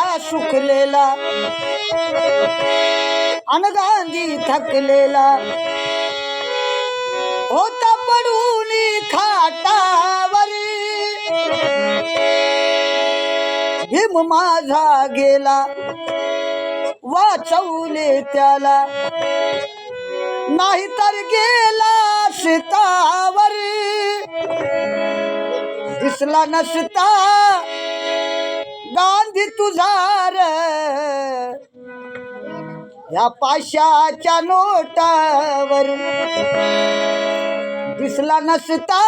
वारा सुखलेला अनगांधी थकलेला. होता पडून खाटावरी हिम माझा गेला वाचवले त्याला. नाही तर गेला सीतावरी दिसला नसता गांधी तुझार या पाशाच्या नोटावर दिसला नसता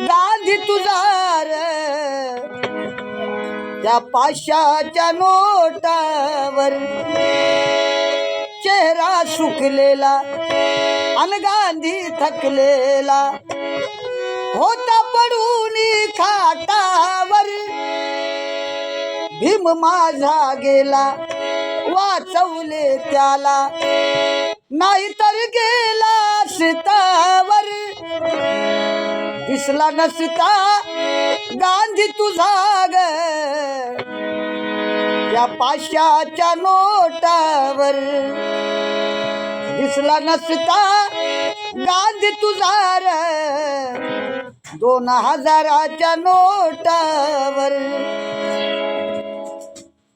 गांधी तुझार त्या पाशाच्या नोटावर चेहरा सुकलेला अन गांधी थकलेला होता पडून खा भीम माझा गेला वाचवले त्याला. नाहीतर गेला सीतावर. दिसला नसता गांधी तुझा ग. त्या पाशाच्या नोटावर. दिसला नसता गांधी तुझा र. दोन हजाराच्या नोटावर